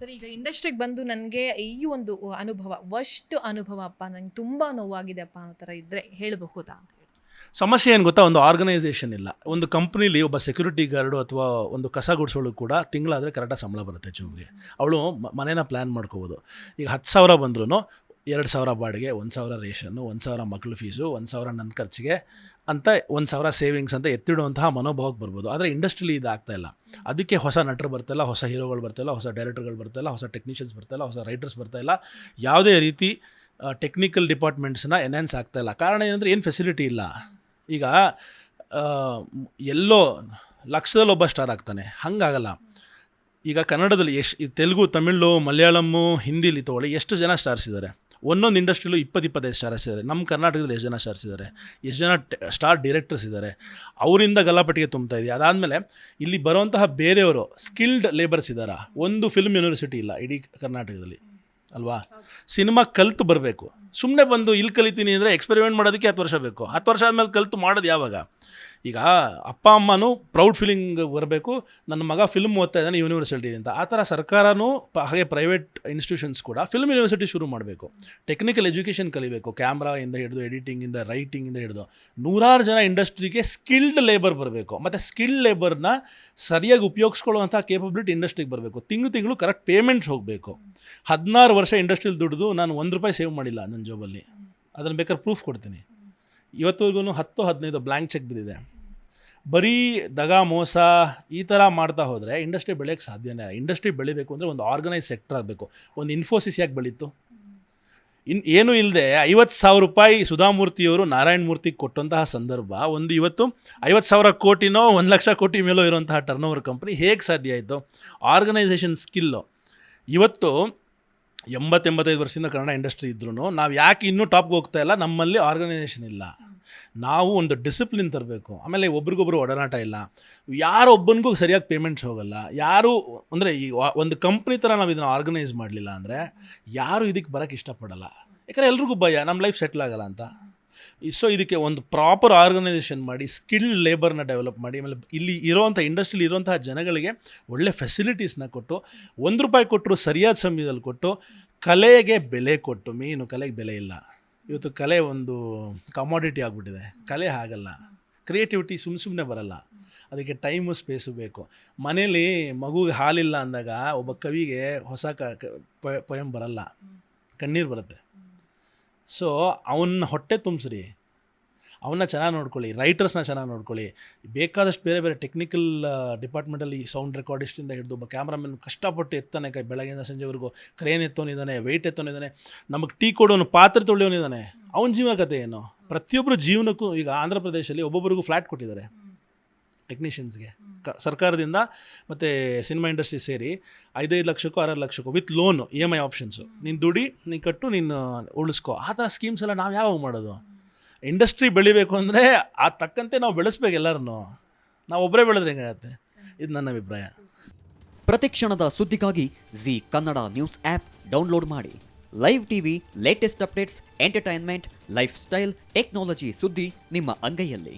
Sir, ಈಗ ಇಂಡಸ್ಟ್ರಿಗೆ ಬಂದು ನನಗೆ ಈ ಒಂದು ಅನುಭವ ವಸ್ಟ್ ಅನುಭವ ಅಪ್ಪ, ನಂಗೆ ತುಂಬ ನೋವಾಗಿದೆ ಅಪ್ಪ ಅನ್ನೋ ಥರ ಇದ್ದರೆ ಹೇಳಬಹುದಾ ಸಮಸ್ಯೆ ಏನು ಗೊತ್ತಾ? ಒಂದು ಆರ್ಗನೈಸೇಷನ್ ಇಲ್ಲ. ಒಂದು ಕಂಪ್ನಿಲಿ ಒಬ್ಬ ಸೆಕ್ಯೂರಿಟಿ ಗಾರ್ಡು ಅಥವಾ ಒಂದು ಕಸ ಗುಡಿಸೋಳು ಕೂಡ ತಿಂಗಳಾದರೆ ಕರೆಕ್ಟಾಗಿ ಸಂಬಳ ಬರುತ್ತೆ ಜೂಬ್ಗೆ ಅವಳು ಮನೇನ ಪ್ಲ್ಯಾನ್ ಮಾಡ್ಕೋಬೋದು. ಈಗ ಹತ್ತು ಸಾವಿರ ಬಂದ್ರೂ ಎರಡು ಸಾವಿರ ಬಾಡಿಗೆ, ಒಂದು ಸಾವಿರ ರೇಷನ್ನು ಒಂದು ಸಾವಿರ ಮಕ್ಕಳು ಫೀಸು ಒಂದು ಸಾವಿರ ನನ್ನ ಖರ್ಚಿಗೆ ಅಂತ ಒಂದು ಸಾವಿರ ಸೇವಿಂಗ್ಸ್ ಅಂತ ಎತ್ತಿಡುವಂತಹ ಮನೋಭಾವಕ್ಕೆ ಬರ್ಬೋದು. ಆದರೆ ಇಂಡಸ್ಟ್ರಿಲಿ ಇದು ಇಲ್ಲ. ಅದಕ್ಕೆ ಹೊಸ ನಟರು ಬರ್ತಾಯಿಲ್ಲ ಹೊಸ ಹೀರೋಗಳು ಬರ್ತಾಯಿಲ್ಲ ಹೊಸ ಡೈರೆಕ್ಟರ್ಗಳು ಬರ್ತಾಯಿಲ್ಲ ಹೊಸ ಟೆಕ್ನಿಷಿಯನ್ಸ್ ಬರ್ತಾಯಿಲ್ಲ ಹೊಸ ರೈಟರ್ಸ್ ಬರ್ತಾಯಿಲ್ಲ ಯಾವುದೇ ರೀತಿ ಟೆಕ್ನಿಕಲ್ ಡಿಪಾರ್ಟ್ಮೆಂಟ್ಸ್ನ ಎನ್ಹ್ಯಾನ್ಸ್ ಆಗ್ತಾಯಿಲ್ಲ ಕಾರಣ ಏನಂದರೆ ಏನು ಫೆಸಿಲಿಟಿ ಇಲ್ಲ. ಈಗ ಎಲ್ಲೋ ಲಕ್ಷದಲ್ಲಿ ಒಬ್ಬ ಸ್ಟಾರ್ ಆಗ್ತಾನೆ. ಹಂಗಾಗಲ್ಲ. ಈಗ ಕನ್ನಡದಲ್ಲಿ ಎಷ್ಟು ತೆಲುಗು, ತಮಿಳು ಮಲಯಾಳಮ್ಮು ಹಿಂದಿಲಿ ತೊಗೊಳ್ಳಿ, ಎಷ್ಟು ಜನ ಸ್ಟಾರ್ಸ್ ಇದ್ದಾರೆ ಒಂದೊಂದು ಇಂಡಸ್ಟ್ರಿಲೂ ಇಪ್ಪತ್ತು ಇಪ್ಪತ್ತೈದು ಸ್ಟಾರ್ಸ್ ಇದ್ದಾರೆ ನಮ್ಮ ಕರ್ನಾಟಕದಲ್ಲಿ ಎಷ್ಟು ಜನ ಸ್ಟಾರ್ಸ್ ಇದ್ದಾರೆ ಎಷ್ಟು ಜನ ಸ್ಟಾರ್ ಡೈರೆಕ್ಟರ್ಸ್ ಇದ್ದಾರೆ ಅವರಿಂದ ಗಲ್ಲಾಪಟ್ಟಿಗೆ ತುಂಬ್ತಾ ಇದೆ ಅದಾದಮೇಲೆ ಇಲ್ಲಿ ಬರುವಂತಹ ಬೇರೆಯವರು ಸ್ಕಿಲ್ಡ್ ಲೇಬರ್ಸ್ ಇದ್ದಾರಾ? ಒಂದು ಫಿಲ್ಮ್ ಯೂನಿವರ್ಸಿಟಿ ಇಲ್ಲ ಇಡೀ ಕರ್ನಾಟಕದಲ್ಲಿ, ಅಲ್ವಾ? ಸಿನಿಮಾ ಕಲ್ತು ಬರಬೇಕು. ಸುಮ್ಮನೆ ಬಂದು ಇಲ್ಲಿ ಕಲಿತೀನಿ ಅಂದರೆ ಎಕ್ಸ್ಪೆರಿಮೆಂಟ್ ಮಾಡೋದಕ್ಕೆ ಹತ್ತು ವರ್ಷ ಬೇಕು. ಹತ್ತು ವರ್ಷ ಆದಮೇಲೆ ಕಲ್ತು ಮಾಡೋದು ಯಾವಾಗ? ಈಗ ಅಪ್ಪ ಅಮ್ಮನೂ ಪ್ರೌಡ್ ಫೀಲಿಂಗ್ ಬರಬೇಕು. ನನ್ನ ಮಗ ಫಿಲ್ಮ್ ಓದ್ತಾ ಇದ್ದಾನೆ ಯೂನಿವರ್ಸಿಟಿ ಅಂತ ಆ ಥರ ಸರ್ಕಾರನೂ ಹಾಗೆ ಪ್ರೈವೇಟ್ ಇನ್ಸ್ಟಿಟ್ಯೂಷನ್ಸ್ ಕೂಡ ಫಿಲ್ಮ್ ಯೂನಿವರ್ಸಿಟಿ ಶುರು ಮಾಡಬೇಕು. ಟೆಕ್ನಿಕಲ್ ಎಜುಕೇಷನ್ ಕಲಿಬೇಕು. ಕ್ಯಾಮ್ರಾಯಿಂದ ಹಿಡಿದು ಎಡಿಟಿಂಗಿಂದ ರೈಟಿಂಗಿಂದ ಹಿಡಿದು. ನೂರಾರು ಜನ ಇಂಡಸ್ಟ್ರಿಗೆ ಸ್ಕಿಲ್ಡ್ ಲೇಬರ್ ಬರಬೇಕು. ಮತ್ತು ಸ್ಕಿಲ್ಡ್ ಲೇಬರ್ನ ಸರಿಯಾಗಿ ಉಪಯೋಗಿಸ್ಕೊಳ್ಳುವಂಥ ಕೇಪಬಿಲಿಟಿ ಇಂಡಸ್ಟ್ರಿಗೆ ಬರಬೇಕು. ತಿಂಗಳು ತಿಂಗಳು ಕರೆಕ್ಟ್ ಪೇಮೆಂಟ್ಸ್ ಹೋಗಬೇಕು. ಹದಿನಾರು ವರ್ಷ ಇಂಡಸ್ಟ್ರಿಯಲ್ಲಿ ದುಡಿದು ನಾನು ಒಂದು ರೂಪಾಯಿ ಸೇವ್ ಮಾಡಿಲ್ಲ ನನ್ನ ಜಾಬಲ್ಲಿ ಅದನ್ನು ಬೇಕಾದ್ರೆ ಪ್ರೂಫ್ ಕೊಡ್ತೀನಿ. ಇವತ್ತುವರೆಗೂ ಹತ್ತು ಹದಿನೈದು ಬ್ಲ್ಯಾಂಕ್ ಚೆಕ್ ಬಿದ್ದಿದೆ. ಬರೀ ದಗ, ಮೋಸ ಈ ಥರ ಮಾಡ್ತಾ ಹೋದರೆ ಇಂಡಸ್ಟ್ರಿ ಬೆಳೆಯೋಕ್ಕೆ ಸಾಧ್ಯನೇ ಇಲ್ಲ. ಇಂಡಸ್ಟ್ರಿ ಬೆಳಿಬೇಕು ಅಂದರೆ ಒಂದು ಆರ್ಗನೈಸ್ ಸೆಕ್ಟರ್ ಆಗಬೇಕು. ಒಂದು ಇನ್ಫೋಸಿಸ್ ಯಾಕೆ ಬೆಳೀತು? ಇನ್ ಏನೂ ಇಲ್ಲದೆ ಐವತ್ತು ಸಾವಿರ ರೂಪಾಯಿ ಸುಧಾಮೂರ್ತಿಯವರು ನಾರಾಯಣ ಮೂರ್ತಿಗೆ ಕೊಟ್ಟಂತಹ ಸಂದರ್ಭ, ಒಂದು ಇವತ್ತು ಐವತ್ತು ಸಾವಿರ ಕೋಟಿನೋ ಒಂದು ಲಕ್ಷ ಕೋಟಿ ಮೇಲೋ ಇರುವಂತಹ ಟರ್ನ್ ಓವರ್ ಕಂಪ್ನಿ ಹೇಗೆ ಸಾಧ್ಯ ಆಯಿತು? ಆರ್ಗನೈಸೇಷನ್ ಸ್ಕಿಲ್ಲು ಇವತ್ತು ಎಂಬತ್ತೆಂಬತ್ತೈದು ವರ್ಷದಿಂದ ಕನ್ನಡ ಇಂಡಸ್ಟ್ರಿ ಇದ್ರೂ ನಾವು ಯಾಕೆ ಇನ್ನೂ ಟಾಪ್ಗೆ ಹೋಗ್ತಾ ಇಲ್ಲ, ನಮ್ಮಲ್ಲಿ ಆರ್ಗನೈಸೇಷನ್ ಇಲ್ಲ. ನಾವು ಒಂದು ಡಿಸಿಪ್ಲಿನ್ ತರಬೇಕು. ಆಮೇಲೆ ಒಬ್ರಿಗೊಬ್ರು ಒಡನಾಟ ಇಲ್ಲ. ಯಾರೊಬ್ಬನಿಗೂ ಸರಿಯಾಗಿ ಪೇಮೆಂಟ್ಸ್ ಹೋಗಲ್ಲ. ಯಾರು ಅಂದರೆ ಈ ಒಂದು ಕಂಪ್ನಿ ಥರ ನಾವು ಇದನ್ನು ಆರ್ಗನೈಸ್ ಮಾಡಲಿಲ್ಲ ಅಂದರೆ ಯಾರು ಇದಕ್ಕೆ ಬರೋಕ್ಕೆ ಇಷ್ಟಪಡಲ್ಲ. ಯಾಕಂದರೆ ಎಲ್ರಿಗೂ ಭಯ ನಮ್ಮ ಲೈಫ್ ಸೆಟ್ಲ್ ಆಗಲ್ಲ ಅಂತ. ಸೊ ಇದಕ್ಕೆ ಒಂದು ಪ್ರಾಪರ್ ಆರ್ಗನೈಸೇಷನ್ ಮಾಡಿ ಸ್ಕಿಲ್ ಲೇಬರ್ನ ಡೆವಲಪ್ ಮಾಡಿ, ಆಮೇಲೆ ಇಲ್ಲಿ ಇರೋವಂಥ ಇಂಡಸ್ಟ್ರಿಲಿ ಇರುವಂತಹ ಜನಗಳಿಗೆ ಒಳ್ಳೆ ಫೆಸಿಲಿಟೀಸ್ನ ಕೊಟ್ಟು, ಒಂದು ರೂಪಾಯಿ ಕೊಟ್ಟರು ಸರಿಯಾದ ಸಮಯದಲ್ಲಿ ಕೊಟ್ಟು, ಕಲೆಗೆ ಬೆಲೆ ಕೊಟ್ಟು ಮೇನು ಕಲೆಗೆ ಬೆಲೆ ಇಲ್ಲ. ಇವತ್ತು ಕಲೆ ಒಂದು ಕಮಾಡಿಟಿ ಆಗಿಬಿಟ್ಟಿದೆ. ಕಲೆ ಆಗಲ್ಲ ಕ್ರಿಯೇಟಿವಿಟಿ ಸುಮ್ಮ ಸುಮ್ಮನೆ ಬರಲ್ಲ. ಅದಕ್ಕೆ ಟೈಮು ಸ್ಪೇಸು ಬೇಕು. ಮನೇಲಿ ಮಗುಗೆ ಹಾಲಿಲ್ಲ ಅಂದಾಗ, ಒಬ್ಬ ಕವಿಗೆ ಹೊಸ ಕ ಪೊಯಮ್ ಬರಲ್ಲ. ಕಣ್ಣೀರು ಬರುತ್ತೆ. ಸೊ ಅವನ್ನ ಹೊಟ್ಟೆ ತುಂಬಿಸ್ರಿ. ಅವನ್ನ ಚೆನ್ನಾಗಿ ನೋಡ್ಕೊಳ್ಳಿ. ರೈಟರ್ಸ್ನ ಚೆನ್ನಾಗಿ ನೋಡ್ಕೊಳ್ಳಿ. ಬೇಕಾದಷ್ಟು ಬೇರೆ ಬೇರೆ ಟೆಕ್ನಿಕಲ್ ಡಿಪಾರ್ಟ್ಮೆಂಟಲ್ಲಿ ಸೌಂಡ್ ರೆಕಾರ್ಡಿಸ್ಟಿಂದ ಹಿಡಿದು ಒಬ್ಬ ಕ್ಯಾಮ್ರಾಮನ್ ಕಷ್ಟಪಟ್ಟು ಎತ್ತಾನೆ ಕೈ, ಬೆಳಗ್ಗೆಯಿಂದ ಸಂಜೆವರೆಗೂ ಕ್ರೇನ್ ಎತ್ತೋನಿದ್ದಾನೆ ವೆಯ್ಟ್ ಎತ್ತೋನಿದ್ದಾನೆ ನಮಗೆ ಟೀ ಕೊಡೋನು, ಪಾತ್ರೆ ತೊಳೆಯೋನಿದ್ದಾನೆ ಅವನ ಜೀವನ ಕಥೆ ಏನು? ಪ್ರತಿಯೊಬ್ಬರು ಜೀವನಕ್ಕೂ ಈಗ ಆಂಧ್ರ ಪ್ರದೇಶದಲ್ಲಿ ಒಬ್ಬೊಬ್ಬರಿಗೂ ಫ್ಲ್ಯಾಟ್ ಕೊಟ್ಟಿದ್ದಾರೆ. ಟೆಕ್ನಿಷಿಯನ್ಸ್ಗೆ ಕ, ಸರ್ಕಾರದಿಂದ ಮತ್ತು ಸಿನಿಮಾ ಇಂಡಸ್ಟ್ರಿ ಸೇರಿ ಐದೈದು ಲಕ್ಷಕ್ಕೂ ಆರಾರು ಲಕ್ಷಕ್ಕೂ with loan E M I options ನೀನು ದುಡಿ, ನೀನು ಕಟ್ಟು, ನೀನು ಉಳಿಸ್ಕೊ. ಆ ಥರ ಸ್ಕೀಮ್ಸ್ ಎಲ್ಲ ನಾವು ಯಾವಾಗ ಮಾಡೋದು? ಇಂಡಸ್ಟ್ರಿ ಬೆಳಿಬೇಕು ಅಂದರೆ ಆ ತಕ್ಕಂತೆ ನಾವು ಬೆಳೆಸ್ಬೇಕು ಎಲ್ಲರೂ ನಾವು ಒಬ್ಬರೇ ಬೆಳೆದ್ರೆ ಹೆಂಗಾಗತ್ತೆ? ಇದು ನನ್ನ ಅಭಿಪ್ರಾಯ. ಪ್ರತಿಕ್ಷಣದ ಸುದ್ದಿಗಾಗಿ Zee Kannada news app download ಮಾಡಿ. Live TV latest updates entertainment lifestyle technology ಸುದ್ದಿ ನಿಮ್ಮ ಅಂಗೈಯಲ್ಲಿ.